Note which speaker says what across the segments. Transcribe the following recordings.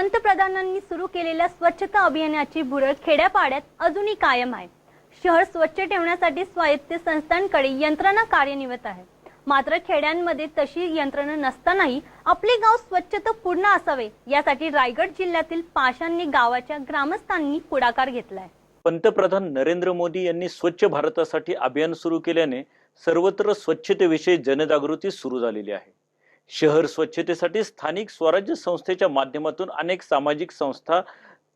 Speaker 1: पंतप्रधानांनी सुरू केलेल्या स्वच्छता अभियानाची बुरळ खेड्यापाड्यात अजूनही कायम आहे. शहर स्वच्छ ठेवण्यासाठी स्वायत्त संस्थांकडे यंत्रणा कार्यनिरत आहे. मात्र खेड्यांमध्ये तशी यंत्रणा नसतानाही आपले गाव स्वच्छता पूर्ण असावे यासाठी रायगड जिल्ह्यातील पाशांनी गावाच्या ग्रामस्थांनी पुढाकार घेतलाय.
Speaker 2: पंतप्रधान नरेंद्र मोदी यांनी स्वच्छ भारतासाठी अभियान सुरू केल्याने सर्वत्र स्वच्छतेविषयी जनजागृती सुरू झालेली आहे. शहर स्वच्छतेसाठी स्थानिक स्वराज्य संस्थेच्या माध्यमातून अनेक सामाजिक संस्था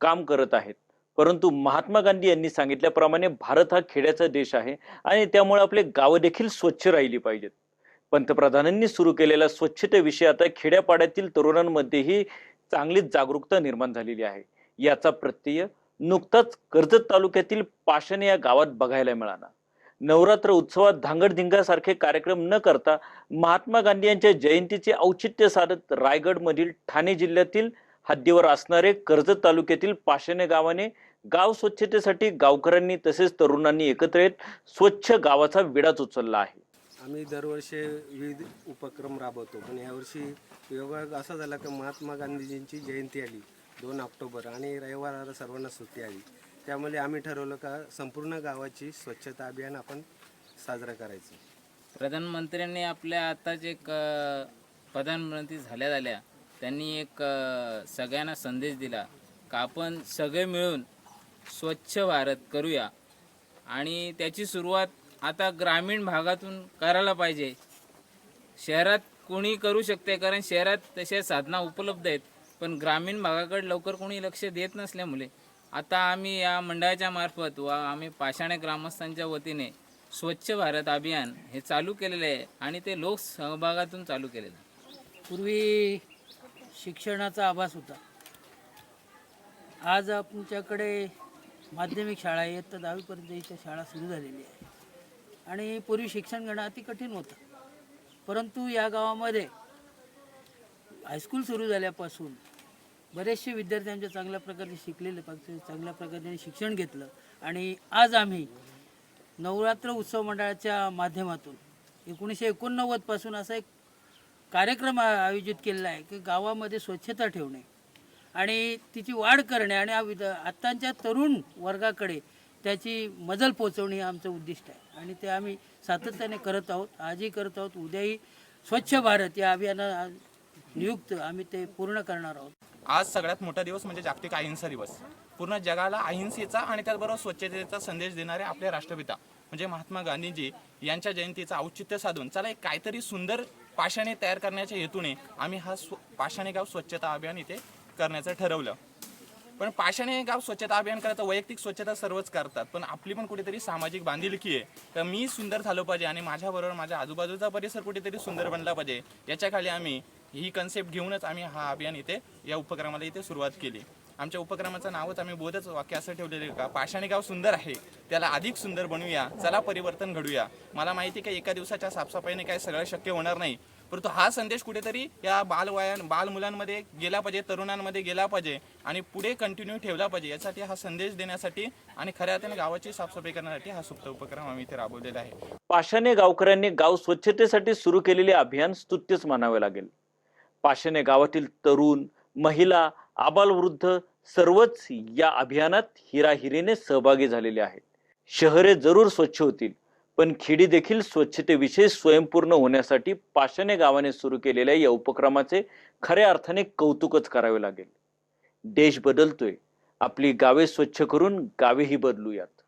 Speaker 2: काम करत आहेत. परंतु महात्मा गांधी यांनी सांगितल्याप्रमाणे भारत हा खेड्याचा देश आहे आणि त्यामुळे आपले गावं देखील स्वच्छ राहिली पाहिजेत. पंतप्रधानांनी सुरू केलेल्या स्वच्छतेविषयी आता खेड्यापाड्यातील तरुणांमध्येही चांगलीच जागरूकता निर्माण झालेली आहे. याचा प्रत्यय नुकताच कर्जत तालुक्यातील पाषणे या गावात बघायला मिळाला. नवरात्र उत्सवात धांगडधिंगासारखे कार्यक्रम न करता महात्मा गांधी यांच्या जयंतीचे औचित्य साधत रायगडमधील ठाणे जिल्ह्यातील हद्दीवर असणारे कर्जत तालुक्यातील पाषाणे गावाने गाव स्वच्छतेसाठी गावकऱ्यांनी तसेच तरुणांनी एकत्र येत स्वच्छ गावाचा विडाच उचलला आहे.
Speaker 3: आम्ही दरवर्षी विविध उपक्रम राबवतो. पण यावर्षी योगायोग असा झाला की महात्मा गांधीजींची जयंती आली दोन ऑक्टोबर आणि रविवाराला सर्वांना सुट्टी आली. त्यामुळे आम्ही ठरवलं का संपूर्ण गावाची स्वच्छता अभियान आपण साजरं करायचं.
Speaker 4: प्रधानमंत्र्यांनी आपल्या आताच एक अ, प्रधानमंत्री झाल्या झाल्या त्यांनी एक अ, सगळ्यांना संदेश दिला का आपण सगळे मिळून स्वच्छ भारत करूया. आणि त्याची सुरुवात आता ग्रामीण भागातून करायला पाहिजे. शहरात कोणी करू शकते कारण शहरात तशा साधना उपलब्ध आहेत पण ग्रामीण भागाकडे लवकर कोणी लक्ष देत नसल्यामुळे आता आम्ही या मंडळाच्या मार्फत व आम्ही पाषाणे ग्रामस्थांच्या वतीने स्वच्छ भारत अभियान हे चालू केलेले आहे आणि ते लोक सहभागातून चालू केलेलं आहे.
Speaker 5: पूर्वी शिक्षणाचा आभास होता. आज आमच्याकडे माध्यमिक शाळा आहेत तर दहावीपर्यंत इथं शाळा सुरू झालेली आहे. आणि पूर्वी शिक्षण घेणं अति कठीण होतं. परंतु या गावामध्ये हायस्कूल सुरू झाल्यापासून बरेचसे विद्यार्थ्यांचे चांगल्या प्रकारे शिकलेले पाहिजे चांगल्या प्रकारे शिक्षण घेतलं. आणि आज आम्ही नवरात्र उत्सव मंडळाच्या माध्यमातून एकोणीसशे एकोणनव्वदपासून असा एक कार्यक्रम आयोजित केलेला आहे की गावामध्ये स्वच्छता ठेवणे आणि तिची वाढ करणे आणि विद आत्ताच्या तरुण वर्गाकडे त्याची मजल पोचवणे हे आमचं उद्दिष्ट आहे. आणि ते आम्ही सातत्याने करत आहोत. आजही करत आहोत. उद्याही स्वच्छ भारत या अभियाना नियुक्त आम्ही ते पूर्ण करणार आहोत.
Speaker 6: आज सगळ्यात मोठा दिवस म्हणजे जागतिक अहिंसा दिवस. पूर्ण जगाला अहिंसेचा आणि त्याचबरोबर स्वच्छतेचा संदेश देणारे आपले राष्ट्रपिता म्हणजे महात्मा गांधीजी यांच्या जयंतीचं औचित्य साधून चला एक काहीतरी सुंदर पाषाणे तयार करण्याच्या हेतूने आम्ही हा स्व पाषाणे गाव स्वच्छता अभियान इथे करण्याचं ठरवलं. पण पाषाणे गाव स्वच्छता अभियान करायचं वैयक्तिक स्वच्छता सर्वच करतात पण आपली पण कुठेतरी सामाजिक बांधिलकी आहे. तर मी सुंदर झालो पाहिजे आणि माझ्याबरोबर माझ्या आजूबाजूचा परिसर कुठेतरी सुंदर बनला पाहिजे. याच्याखाली आम्ही ही कन्सेप्ट घेऊनच आम्ही हा अभियान इथे या उपक्रमाला इथे सुरुवात केली. आमच्या उपक्रमाचं नावच आम्ही बोधच वाक्य असं ठेवलेलं आहे का? पाषाणी गाव सुंदर आहे त्याला अधिक सुंदर बनवूया चला परिवर्तन घडूया. मला माहिती आहे का एका दिवसाच्या साफसफाईने काय सगळं शक्य होणार नाही. परंतु हा संदेश कुठेतरी या बालवया बाल मुलांमध्ये गेला पाहिजे तरुणांमध्ये गेला पाहिजे आणि पुढे कंटिन्यू ठेवला पाहिजे यासाठी हा संदेश देण्यासाठी आणि खऱ्या अर्थाने गावाची साफसफाई करण्यासाठी हा सुप्त उपक्रम आम्ही इथे राबवलेला आहे.
Speaker 2: पाषाणे गावकऱ्यांनी गाव स्वच्छतेसाठी सुरू केलेले अभियान स्तुत्यच मानावे लागेल. पाशाने गावातील तरुण महिला आबालवृद्ध सर्वच या अभियानात हिराहिरीने सहभागी झालेले आहेत. शहरे जरूर स्वच्छ होतील पण खेडी देखील स्वच्छतेविषयी स्वयंपूर्ण होण्यासाठी पाषाणे गावाने सुरू केलेल्या या उपक्रमाचे खऱ्या अर्थाने कौतुकच करावे लागेल. देश बदलतोय. आपली गावे स्वच्छ करून गावेही बदलूयात.